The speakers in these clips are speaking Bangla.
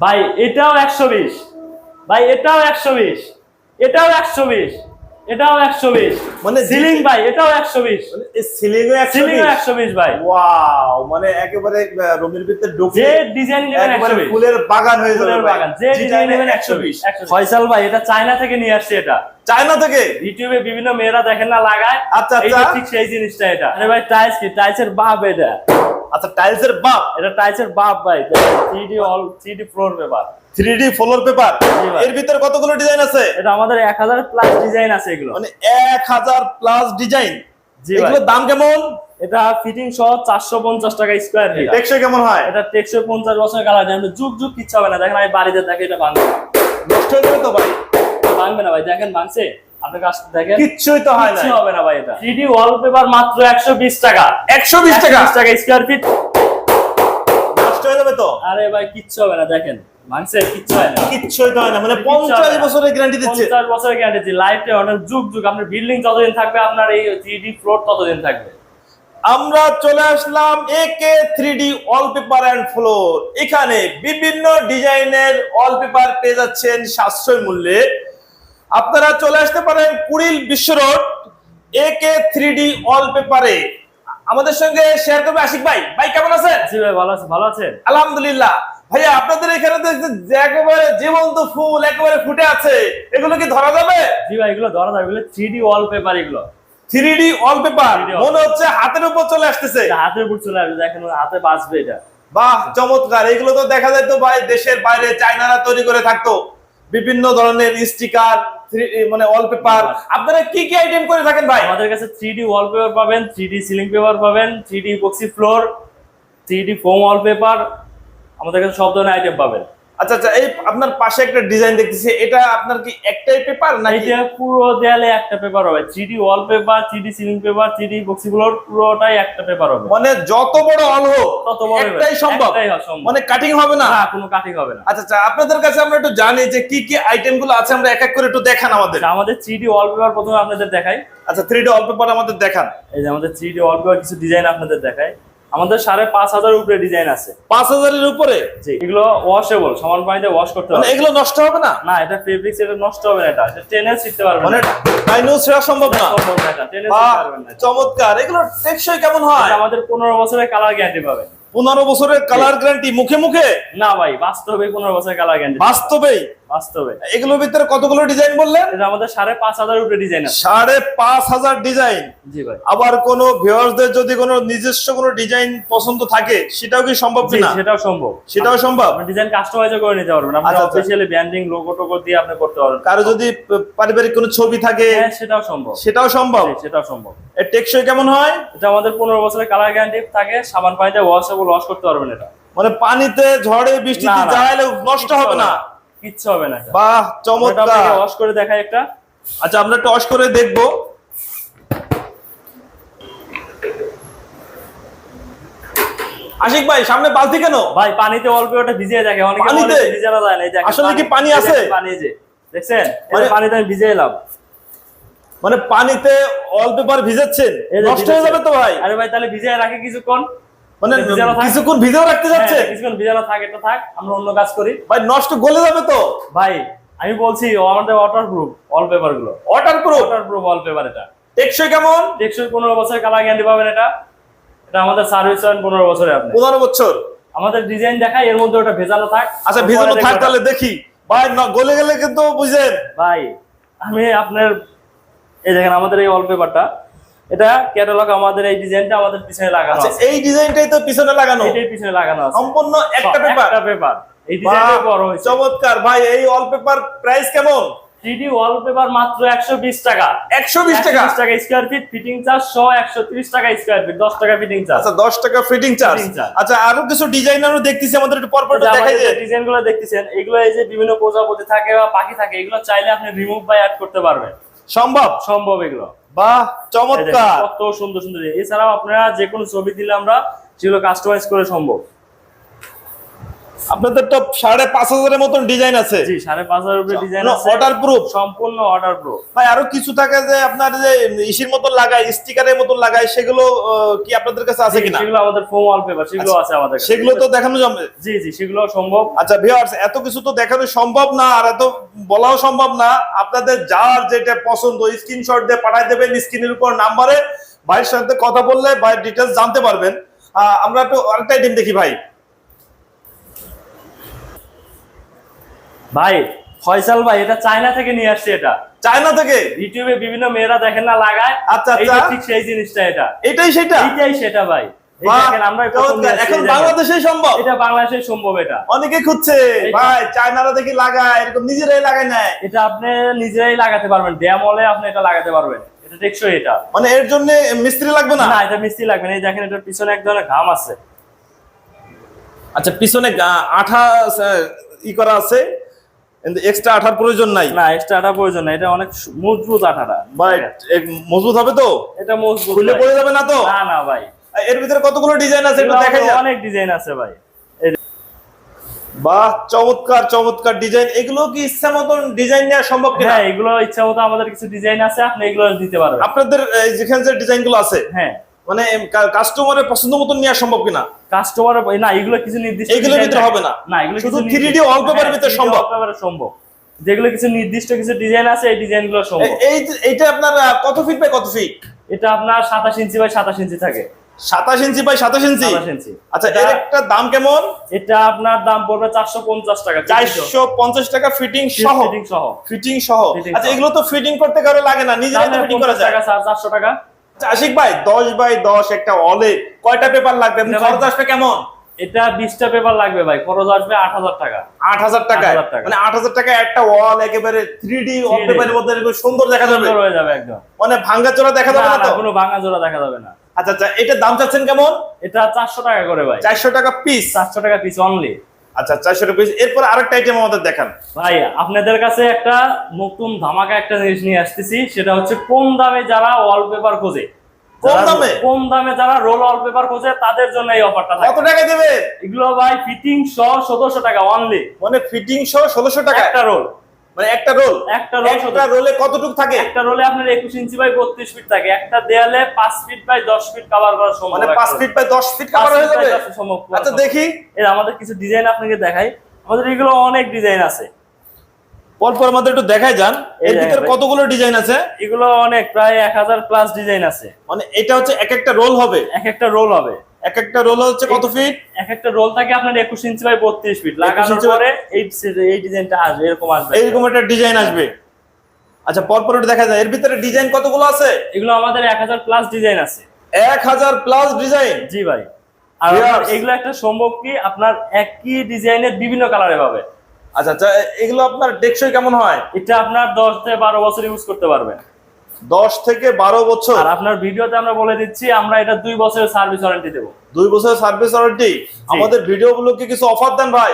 ভাই এটাও একশো বিশ ভাই এটাও একশো বিশ এটাও একশো বিশ এটাও একশো বিশ মানে সিলিং ভাই এটাও একশো বিশ সিলিং সিলিং একশো বিশ ভাই ওয়াও মানে একেবারে রুমের ভিতরে যে ঢুকে ডিজাইন নেবেন একশো বিশ ফুলের বাগান হয়ে যাবে বাগান যে ডিজাইন নেবেন একশো বিশ বিশ ফয়সাল ভাই এটা চায়না থেকে নিয়ে আসছে এটা চায়না থেকে ইউটিউবে বিভিন্ন মেয়েরা দেখেন না লাগায় আচ্ছা, আচ্ছা। ঠিক সেই জিনিসটা এটা আরে ভাই টাইলস কি টাইলসের বাপ এটা আচ্ছা টাইলসের বাপ। এটা টাইলসের বাপ ভাই three D wall three D floor paper three D floor paper এর ভিতরে কতগুলো ডিজাইন আছে? এটা আমাদের এক হাজার প্লাস ডিজাইন আছে এগুলো। মানে এক হাজার প্লাস ডিজাইন জি ভাই। এগুলোর দাম কেমন? এটা ফিটিং সহ চারশো পঞ্চাশ টাকা স্কোয়ার ফিট টেকসই কেমন হয়? এটা টেকসই পঞ্চাশ বছর কালার জানবে যুগ যুগ কিচ্ছু হবে না। দেখেন আমি বাড়িতে দেখে এটা ভাঙবে। নষ্ট হয়ে যাবে তো ভাই? ভাঙবে না ভাই দেখেন ভাঙছে? কিচ্ছুই তো হয় না হবে না ভাই এটা। থ্রি ওয়ালপেপার মাত্র একশো বিশ টাকা। একশো বিশ টাকা? টাকা স্কোয়ার ফিট নষ্ট হয়ে যাবে তো? আরে ভাই কিচ্ছু হবে না দেখেন। ভাঙছে কিচ্ছু হয় না। কিচ্ছুই তো হয় না মানে পঞ্চাশ বছরের গ্যারান্টি দিচ্ছে। পঞ্চাশ বছরের গ্যারান্টি লাইফ টাইম যুগ যুগ। আপনার বিল্ডিং যতদিন থাকবে আপনার এই থ্রি ডি ফ্লোর ততদিন থাকবে। আমরা চলে আসলাম একে three D wallpaper and floor এখানে বিভিন্ন ডিজাইনের ওয়ালপেপার পেয়ে যাচ্ছেন সাশ্রয় মূল্যে। আপনারা চলে আসতে পারেন Kuril Bishwa road A K three D wall পেপারে আমাদের সঙ্গে শেয়ার করবে আশিক ভাই। ভাই কেমন আছেন? জি ভাই ভালো আছে ভালো আছেন? আলহামদুলিল্লাহ। ভাইয়া আপনাদের এখানে তো একেবারে জীবন্ত ফুল একেবারে ফুটে আছে এগুলো কি ধরা যাবে? জি ভাই এগুলো ধরা যাবে এগুলো থ্রি ডি অল ওয়ালপেপার এগুলো। থ্রি ডি ওয়ালপেপার 3D মনে হচ্ছে হাতের উপর চলে আসতেছে। হাতের উপর চলে আসবে দেখেন হাতে বাঁচবে এটা। বাহ চমৎকার। এগুলো তো দেখা যায় তো ভাই দেশের বাইরে চাইনারা তৈরি করে থাকতো। বিভিন্ন ধরনের স্টিকার মানে ওয়ালপেপার আপনারা কি কি আইটেম করে থাকেন ভাই? আমাদের কাছে থ্রি ডি ওয়ালপেপার পাবেন থ্রি ডি সিলিং পেপার পাবেন three D boxy floor three D foam wallpaper আমাদের কাছে সব ধরনের আইটেম পাবেন। আচ্ছা আচ্ছা এই আপনার পাশে একটা ডিজাইন দেখতেছি এটা আপনার কি একটাই পেপার নাকি? এইটা পুরো দেয়ালে একটা পেপার হবে three D wallpaper three D ceiling paper three D boxy floor পুরোটাই একটা পেপার হবে। মানে যত বড় অল হোক তত বড় একটাই সম্ভব? হয় মানে কাটিং হবে না? না কোনো কাটিং হবে না। আচ্ছা আচ্ছা আপনাদের কাছে আমরা একটু জানি যে কি কি আইটেমগুলো আছে আমরা এক এক করে একটু দেখান আমাদের। আচ্ছা, আমাদের থ্রি ডি ওয়ালপেপার প্রথমে আপনাদের দেখাই। আচ্ছা থ্রি ডি ওয়ালপেপার আমাদের দেখান। এই যে আমাদের থ্রি ডি ওয়ালপেপার কিছু ডিজাইন আপনাদের দেখাই। আমাদের সাড়ে পাঁচ হাজার উপরে ডিজাইন আছে। পাঁচ হাজারের উপরে? জি। এগুলো ওয়াশেবল সমান পানিতে ওয়াশ করতে মানে হবে। এগুলো নষ্ট হবে না? না এটা ফেব্রিক্স এটা নষ্ট হবে না এটা টেনে শিখতে পারবে মানে না। ডাইনো ছেড়া সম্ভব না। সম্ভব না এটা টেনে বাহ, শিখতে না। চমৎকার এগুলো টেকসই কেমন হয়? আমাদের পনেরো বছরের কালার গ্যারান্টি পাবেন। পনেরো বছরের কালার গ্যারান্টি মুখে মুখে? না ভাই বাস্তবে পনেরো বছরের কালার গ্যারান্টি বাস্তবেই। বাস্তবে। এগুলোর ভিতরে কতগুলো ডিজাইন বললেন? এটা আমাদের সাড়ে পাঁচ হাজার উপরে ডিজাইন সাড়ে পাঁচ হাজার ডিজাইন জি ভাই। আবার কোনো ভিউয়ার্সদের যদি কোনো নিজস্ব কোনো ডিজাইন পছন্দ থাকে সেটাও কি সম্ভব কিনা? সেটাও সম্ভব। সেটাও সম্ভব? ডিজাইন কাস্টমাইজও করে নিতে পারবেন। আপনি। অফিসিয়ালি ব্র্যান্ডিং লোগো টোগো দিয়ে আপনি করতে পারবেন। কারও যদি পারিবারিক কোনো ছবি থাকে হ্যাঁ সেটাও সম্ভব। সেটাও সম্ভব? সেটাও সম্ভব। এর টেকসই কেমন হয়? এটা আমাদের পনেরো বছরের কালার গ্যারান্টি থাকে সাবান পানিতে ওয়াশেবল ওয়াশ করতে পারবেন এটা। মানে পানিতে ঝড়ে বৃষ্টিতে। যাইলে নষ্ট হবে না। কিচ্ছু হবে না বাহ চমৎকার। ওয়াশ করে দেখাই একটা। আচ্ছা আমরা টস করে দেখব। আশিক ভাই সামনে বালতি কেন? ভাই পানিতে অল্প ওটা ভিজিয়ে দেখে। অনেকে পানিতে? ভিজানো যায় না এই আসলে কি পানি আছে? পানি যে। দেখছেন? মানে- পানিতে আমি ভিজিয়ে এলাম। মানে পানিতে অল পেপার ভিজাচ্ছেন? নষ্ট হয়ে যাবে তো ভাই। আরে ভাই তাহলে ভিজিয়ে রাখে কিছুক্ষণ। মানে থাক। কিছুক্ষণ ভিজেও রাখতে যাচ্ছে। হ্যাঁ, কিছুক্ষণ ভিজানো থাক আমরা অন্য কাজ করি। ভাই নষ্ট গলে যাবে তো। ভাই আমি বলছি আমাদের ওয়াটার প্রুফ অলগুলো waterproof waterproof wall এটা। টেকসই কেমন? টেকসই পনেরো কালার গ্যারান্টি পাবেন এটা। এটা আমাদের সার্ভিস পনেরো বছরে আপনি। পনেরো বছর? আমাদের ডিজাইন দেখাই এর মধ্যে ওটা ভেজানো থাক। আচ্ছা ভিজানো থাক তাহলে দেখি। ভাই ন- গলে গেলে কিন্তু বুঝেন। ভাই আমি আপনার এই দেখেন আমাদের এই ওয়াল পেপারটা এটা ক্যাটালগ আমাদের এই ডিজাইনটা আমাদের পিছনে লাগানো আচ্ছা আছে। এই ডিজাইনটাই তো পিছনে লাগানো। এটাই পিছনে লাগানো আছে। সম্পূর্ণ একটা পেপার একটা পেপার এই ডিজাইনটা বড় হয়েছে। চমৎকার। ভাই এই অল পেপার প্রাইস কেমন 3D ওয়ালপেপার মাত্র 120 টাকা। একশো বিশ টাকা? 120 টাকা স্কয়ার ফিট ফিটিং চার্জ সহ 130 টাকা স্কয়ার ফিট 10 টাকা ফিটিং চার্জ আচ্ছা দশ টাকা ফিটিং চার্জ আচ্ছা আরও কিছু ডিজাইন আমরা দেখতেছি আমাদের একটু পরপর একটু দেখাই যে ডিজাইনগুলো দেখতেছেন এগুলো এই যে বিভিন্ন প্রজাপতি থাকে বা পাখি থাকে এগুলো চাইলে আপনি রিমুভ বাই অ্যাড করতে পারবেন। সম্ভব? সম্ভব এগুলো। বাহ, চমৎকার। কত সুন্দর সুন্দর। এছাড়াও আপনারা যে কোনো ছবি দিলে আমরা সেগুলো কাস্টমাইজ করে সম্ভব। আপনাদের তো সাড়ে পাঁচ হাজারের মতন ডিজাইন আছে। জি সাড়ে পাঁচ হাজার ডিজাইন আছে। অর্ডার প্রুফ সম্পূর্ণ অর্ডার প্রো ভাই আরও কিছু থাকে যে আপনার যে ইসির মতন লাগায় স্টিকারের মতন লাগায় সেগুলো কি আপনাদের কাছে আছে কিনা? সেগুলো আমাদের ফোম ওয়ালপেপার সেগুলো আছে আমাদের কাছে। সেগুলো তো দেখানো যাবে। জি জি সেগুলো সম্ভব। আচ্ছা ভিউয়ার্স এত কিছু তো দেখানো সম্ভব না আর এত বলাও সম্ভব না। আপনাদের যার যেটা পছন্দ স্ক্রিনশট দিয়ে পাঠাই দেবেন স্ক্রিনের উপর নাম্বারে ভাইয়ের সাথে কথা বললে ভাইয়ের ডিটেলস জানতে পারবেন। আমরা একটু আরেকটা আইটেম দেখি ভাই। ভাই ফয়সাল ভাই এটা চায়না থেকে নিয়ে আসছে এটা। চায়না থেকে? ইউটিউবে বিভিন্ন মেয়েরা দেখেন না লাগায়। আচ্ছা, আচ্ছা। ঠিক সেই জিনিসটা এটা। এটাই সেটা? এইটাই সেটা ভাই। এখন বাংলাদেশে সম্ভব? এটা বাংলাদেশে সম্ভব এটা। অনেকে খুঁজছে ভাই চায়নারা দেখি লাগায় এরকম নিজেরাই লাগায় নেয়। এটা আপনি নিজেরাই লাগাতে পারবেন ড্যাম হলে আপনি এটা লাগাতে পারবেন। এটা টেকসই এটা। মানে এর জন্য মিস্ত্রি লাগবে না? না এটা মিস্ত্রি লাগবে না। এই দেখেন এটার পিছনে এক ধরনের ঘাম আছে। আচ্ছা পিছনে আঠা ই করা আছে। কিন্তু এক্সট্রা আঠার প্রয়োজন নাই। না এক্সট্রা আটা প্রয়োজন না এটা অনেক মজবুত আঠাটা। ভাই মজবুত হবে তো? এটা মজবুত খুলে পড়ে যাবে না তো? না না ভাই। এর ভিতরে কতগুলো ডিজাইন আছে একটু দেখাই যাক। অনেক ডিজাইন আছে ভাই। বাহ চমৎকার চমৎকার ডিজাইন এগুলো কি ইচ্ছা মতন ডিজাইন নেওয়া সম্ভব কিনা? হ্যাঁ এগুলো ইচ্ছা মতো আমাদের কিছু ডিজাইন আছে আপনি এগুলো দিতে পারবেন। আপনাদের এই যেখানে যে ডিজাইনগুলো আছে? হ্যাঁ। মানে কাস্টমারের পছন্দ মতন নেওয়া সম্ভব কিনা? কাস্টমার না এগুলো কিছু নির্দিষ্ট এগুলোর ভিতরে হবে না? না এগুলো শুধু 3D নির্দিষ্ট- হ্যাঁ, ভিতরে সম্ভব। wallpaper সম্ভব। যেগুলো কিছু নির্দিষ্ট কিছু ডিজাইন আছে এই ডিজাইনগুলো সম্ভব। এই এইটা আপনার কত ফিট বাই কত ফিট এটা আপনার সাতাশ ইঞ্চি বাই সাতাশ ইঞ্চি থাকে। সাতাশ ইঞ্চি বাই সাতাশ ইঞ্চি? সাতাশ ইঞ্চি। আচ্ছা এর একটা দাম কেমন? এটা আপনার দাম পড়বে চারশো পঞ্চাশ টাকা। চারশো পঞ্চাশ টাকা ফিটিং সহ। ফিটিং সহ। ফিটিং সহ। আচ্ছা এগুলো তো ফিটিং করতে কারও লাগে না নিজেরাই তো ফিটিং করা যায়। টাকা চারশো টাকা। আশিক ভাই দশ বাই দশ একটা অলে কয়টা পেপার লাগবে? খরচ আসবে কেমন? এটা বিশটা পেপার লাগবে ভাই। খরচ আসবে আট হাজার টাকা। আট হাজার টাকা? 8,000 টাকা। মানে আট হাজার টাকা একটা ওয়াল একেবারে থ্রি ডি পেপারের মধ্যে সুন্দর দেখা যাবে। হয়ে যাবে একদম। মানে ভাঙ্গা চোরা দেখা যাবে না, কোনো ভাঙা জোড়া দেখা যাবে না। আচ্ছা আচ্ছা এটার দাম চাচ্ছেন কেমন? এটা চারশো টাকা করে ভাই। চারশো টাকা পিস চারশো টাকা পিস অনলি আচ্ছা চারশো টাকা পিস এরপর আরেকটা আইটেম আমাদের দেখান। ভাই আপনাদের কাছে একটা নতুন ধামাকা একটা জিনিস নিয়ে আসতেছি সেটা হচ্ছে কম দামে যারা ওয়ালপেপার খোঁজে। কম দামে? কম দামে যারা রোল ওয়ালপেপার খোঁজে তাদের জন্য এই অফারটা কত টাকা দেবে এগুলো ভাই ফিটিং সহ সতেরোশো টাকা অনলি মানে ফিটিং সহ ষোলোশো টাকা? একটা রোল মানে একটা রোল? একটা রোল একটা রোলে কতটুক থাকে? একটা রোলে আপনার একুশ ইঞ্চি বাই বত্রিশ ফিট থাকে। একটা দেয়ালে পাঁচ ফিট বাই দশ ফিট কভার করা সম্ভব মানে একটা পাঁচ roll। ফিট বাই দশ ফিট পাঁচ কাভার হয়ে যাবে? আচ্ছা দেখি। এর আমাদের কিছু ডিজাইন আপনাকে দেখাই। আমাদের এগুলো অনেক ডিজাইন আছে। পরপর আমাদের একটু দেখাই যান। এর ভিতরে কতগুলো ডিজাইন আছে? এগুলো অনেক প্রায় এক হাজার প্লাস ডিজাইন আছে। মানে এটা হচ্ছে এক একটা রোল হবে? এক একটা রোল হবে। এক একটা রোল হচ্ছে কত ফিট এক একটা রোল থাকে আপনার একুশ ইঞ্চি বাই বত্রিশ ফিট লাগানোর পরে এই এই ডিজাইনটা আসবে এরকম আসবে। এইরকম একটা ডিজাইন আসবে। আচ্ছা পরপর দেখা যায়। এর ভিতরে ডিজাইন কতগুলো আছে? এগুলো আমাদের এক হাজার প্লাস ডিজাইন আছে। এক হাজার প্লাস ডিজাইন জি ভাই। আর এগুলো একটা সম্ভব কি? আপনার একই ডিজাইনের বিভিন্ন কালারে পাবে আচ্ছা আচ্ছা এগুলো আপনার টেকসই কেমন হয়? এটা আপনার দশ থেকে বারো বছর ইউজ করতে পারবেন। দশ থেকে বারো বছর। আর আপনার ভিডিওতে আমরা বলে দিচ্ছি আমরা এটা দুই বছরের সার্ভিস ওয়ারেন্টি দেবো। দুই বছরের সার্ভিস ওয়ারেন্টি আমাদের ভিডিও গুলোকে কিছু অফার দেন ভাই।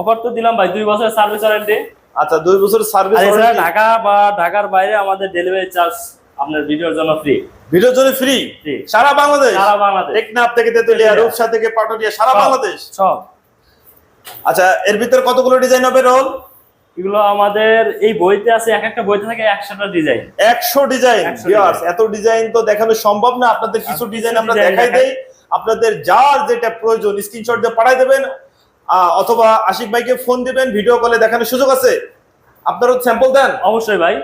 অফার তো দিলাম ভাই দুই বছরের সার্ভিস ওয়ারেন্টি আচ্ছা দুই বছর সার্ভিস ওয়ারেন্টি ঢাকা বা ঢাকার বাইরে আমাদের ডেলিভারি চার্জ আপনার ভিডিওর জন্য ফ্রি ভিডিওর জন্য ফ্রি। সারা বাংলাদেশ? সারা বাংলাদেশ। টেকনাফ থেকে তেতুলিয়া। রূপসা থেকে পাটুরিয়া সারা বাংলাদেশ? সব। আচ্ছা এর ভিতরে কতগুলো ডিজাইন হবে রোল? এগুলো আমাদের এই বইতে আছে এক একটা বইতে থাকে একশোটা ডিজাইন একশো ডিজাইন এত ডিজাইন তো দেখানো সম্ভব না। আপনাদের কিছু কিছু ডিজাইন আমরা দেখাই। দেই। আপনাদের যার যেটা প্রয়োজন স্ক্রিনশট দিয়ে পাঠাই দেবেন। অথবা আশিক ভাইকে ফোন দিবেন ভিডিও কলে দেখানোর সুযোগ আছে। আপনারা স্যাম্পল দেন। অবশ্যই ভাই।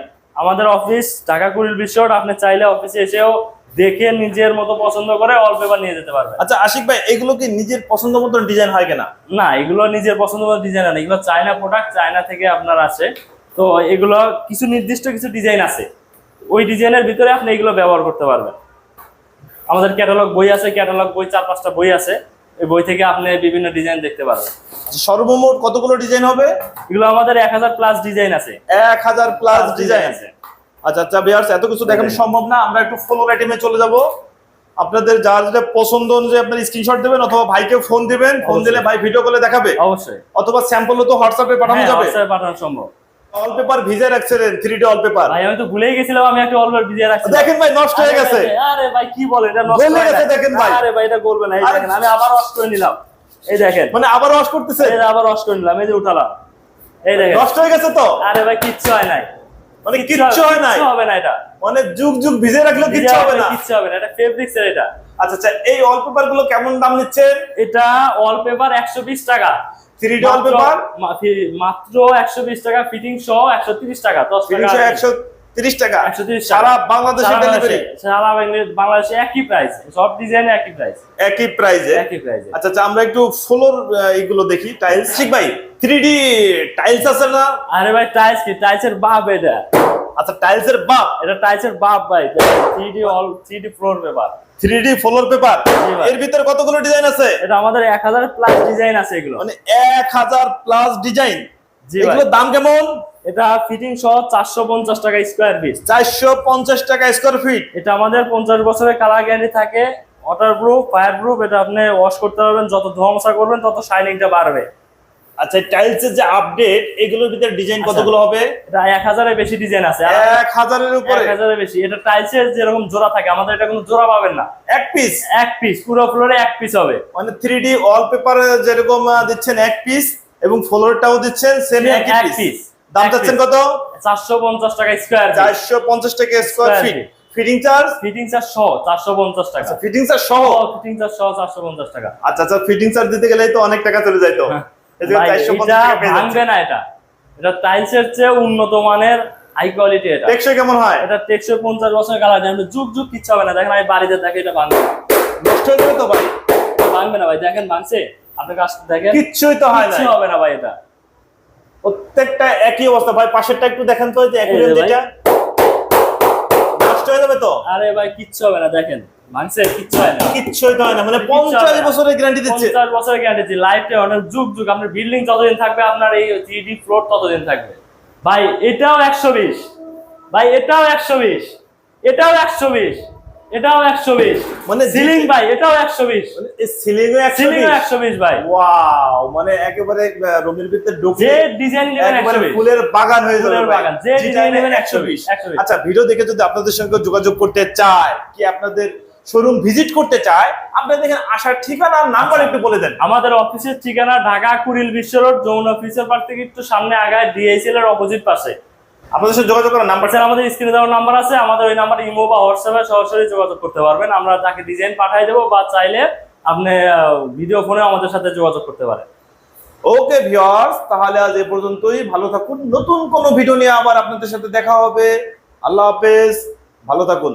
আমাদের অফিস ঢাকা কুড়িল বিশ্ব আপনি চাইলে অফিসে এসেও দেখে নিজের মতো পছন্দ করে অল পেপার নিয়ে যেতে পারবে। আচ্ছা আশিক ভাই এগুলো কি নিজের পছন্দ মতো ডিজাইন হয় কিনা? না এগুলো নিজের পছন্দ মতো ডিজাইন না। এগুলো চায়না প্রোডাক্ট চায়না থেকে আপনার আছে তো এগুলো কিছু নির্দিষ্ট কিছু ডিজাইন আছে। ওই ডিজাইনের ভিতরে আপনি এগুলো ব্যবহার করতে পারবেন। আমাদের ক্যাটালগ বই আছে ক্যাটালগ বই চার পাঁচটা বই আছে। এই বই থেকে আপনি বিভিন্ন ডিজাইন দেখতে পারবেন। আচ্ছা, সর্বমোট কতগুলো ডিজাইন হবে? এগুলো আমাদের এক হাজার প্লাস ডিজাইন আছে। এক হাজার প্লাস ডিজাইন আছে। আচ্ছা আচ্ছা ভিউয়ার্স এত কিছু দেখানো সম্ভব না আমরা একটু ফলোর আইটেমে চলে যাব। আপনাদের যার যেটা পছন্দ অনুযায়ী আপনার স্ক্রিনশট দিবেন অথবা ভাইকে ফোন দিবেন ফোন দিলে ভাই ভিডিও কলে দেখাবে। অবশ্যই। অথবা স্যাম্পলও তো হোয়াটসঅ্যাপে পাঠানো হ্যাঁ, যাবে। পাঠানো সম্ভব। অল পেপার ভিজে রাখছিলেন থ্রি ডি অল পেপার ভাই আমি তো ভুলেই গেছিলাম আমি একটা অলবার ভিডিও রাখছি। দেখেন ভাই নষ্ট হয়ে গেছে। আরে ভাই কি বলে এটা নষ্ট হয় গেছে দেখেন ভাই। আরে ভাই এটা করবে না এই দেখেন আমি আবার ওয়াশ করে নিলাম। এই দেখেন। মানে আবার ওয়াশ করতেছে? এই আবার রস করে নিলাম এই যে উঠালাম। এই দেখেন। নষ্ট হয়ে গেছে তো? আরে ভাই কিচ্ছু হয় নাই। মানে কিচ্ছু হয় না হবে না এটা। মানে যুগ যুগ ভিজে রাখলেও কিচ্ছু হবে না। কিচ্ছু হবে না এটা ফেব্রিক্স এর এটা। আচ্ছা আচ্ছা এই ওয়ালপেপারগুলো কেমন দাম নিচ্ছেন এটা ওয়ালপেপার একশো বিশ টাকা। থ্রি ডি ওয়ালপেপার মা- মাত্র একশো বিশ টাকা ফিটিং সহ একশো তিরিশ টাকা দশ টাকা তিনশো একশো তিরিশ টাকা। 130 সারা বাংলাদেশে ডেলিভারি সারা বাংলাদেশে- একই প্রাইস সব ডিজাইনে একই প্রাইস একই প্রাইসে একই প্রাইসে আচ্ছা আচ্ছা আমরা একটু ফ্লোর এইগুলো দেখি। টাইলস ঠিক ভাই। থ্রি ডি টাইলস আছে না? আরে ভাই টাইলস কি? টাইলসের বাপ এটা। আচ্ছা টাইলস এর বাপ? এটা টাইলসের বাপ ভাই। Three D wall three D floor paper three D floor paper এর ভিতরে কতগুলো ডিজাইন আছে? এটা আমাদের এক হাজার প্লাস ডিজাইন আছে এগুলো। মানে এক হাজার প্লাস ডিজাইন এগুলোর দাম কেমন? এটা ফিটিং সহ চারশো পঞ্চাশ টাকা স্কোয়ার পিস চারশো পঞ্চাশ টাকা স্কোয়ার ফিট এটা আমাদের পঞ্চাশ বছরের কালার গ্যারান্টি থাকে। ওয়াটার প্রুফ ফায়ার প্রুফ এটা আপনি ওয়াশ করতে পারবেন। যত ধোয়া মশা করবেন তত শাইনিংটা বাড়বে। আচ্ছা টাইলস এর যে আপডেট এগুলোর ভিতরে ডিজাইন আচ্ছা। কতগুলো হবে? এটা এক হাজারের বেশি ডিজাইন আছে। এক হাজারের উপরে। এক হাজারের বেশি। এটা টাইলসের যেরকম জোড়া থাকে আমাদের এটা কোনো জোড়া পাবেন না। এক পিস এক পিস পুরো ফ্লোরে এক পিস হবে। মানে থ্রি ডি ওয়ালপেপার যেরকম দিচ্ছেন এক পিস এবং ফ্লোরটাও দিচ্ছেন সেম এক পিস দাম চাচ্ছেন কত? চারশো পঞ্চাশ টাকা স্কোয়ার চারশো পঞ্চাশ টাকা square feet fitting charge fitting charge সহ চারশো পঞ্চাশ টাকা। ফিটিং চার্জ সহ? ফিটিং চার্জ সহ চারশো পঞ্চাশ টাকা। আচ্ছা আচ্ছা ফিটিং চার্জ দিতে গেলেই তো অনেক টাকা চলে যাইতো। এই যে 450 টাকা পেয়ে ভাঙবে না এটা। এটা টাইলসের চেয়ে উন্নত মানের হাই কোয়ালিটি এটা। টেকসই কেমন হয়? এটা টেকসই পঞ্চাশ বছর কালার আপনি যুগ যুগ কিচ্ছু হবে না। দেখেন আমি বাড়িতে দেখে এটা ভাঙবে। নষ্ট হয়ে যাবে তো ভাই? ভাঙবে না ভাই। দেখেন ভাঙছে। আপনার কাছ দেখেন কিচ্ছুই তো হয় না কিচ্ছু হবে না ভাই এটা। প্রত্যেকটা একই অবস্থা। ভাই পাশেরটা একটু দেখেন তো যে যে যেটা নষ্ট হয়ে যাবে তো? আরে ভাই কিচ্ছু হবে না দেখেন। ভাঙছে কিচ্ছু হয় না। কিচ্ছুই তো হয় না মানে কিচ্ছু পঞ্চাশ হবে না। বছরের গ্যারান্টি দিচ্ছে। পঞ্চাশ বছরের গ্যারান্টি লাইফে অনেক যুগ যুগ আপনার বিল্ডিং যতদিন থাকবে আপনার এই থ্রি ফ্লোর ততদিন থাকবে। ভাই এটাও একশো বিশ। ভাই এটাও একশো বিশ। এটাও একশো বিশ। এটাও একশো বিশ। মানে সিলিং ভাই এটাও একশো বিশ। সিলিং সিলিং একশো বিশ। ভাই। ওয়াও মানে একেবারে রুমের ভিতরে ঢুকে যে ডিজাইন নেবেন ফুলের বাগান হয়ে যাবে ফুলের বাগান। যে ডিজাইন নেবেন একশো 120, বিশ। 120 আচ্ছা ভিডিও দেখে যদি আপনাদের সঙ্গে যোগাযোগ করতে চায় কি আপনাদের শোরুম ভিজিট করতে চায় আপনারা দেখেন আসার ঠিকানা আর নাম্বার আচ্ছা। একটু বলে দেন। আমাদের অফিসের ঠিকানা ঢাকা কুড়িল বিশ্ব রোড যমুনা অফিসের পাশ থেকে একটু সামনে আগায় ডিএসএল এর অপোজিট পাশে। আপনাদের সাথে যোগাযোগ করার নাম্বার, স্যার, আমাদের স্ক্রিনে দেওয়ার নাম্বার আছে। আমাদের ওই নাম্বারে ইমো বা হোয়াটসঅ্যাপে সরাসরি যোগাযোগ করতে পারবেন। আমরা তাকে ডিজাইন পাঠিয়ে দেবো বা চাইলে আপনি ভিডিও ফোনে আমাদের সাথে যোগাযোগ করতে পারেন। ওকে ভিউয়ার্স তাহলে আজ এ পর্যন্তই। ভালো থাকুন। নতুন কোনো ভিডিও নিয়ে আবার আপনাদের সাথে দেখা হবে। আল্লাহ হাফেজ। ভালো থাকুন।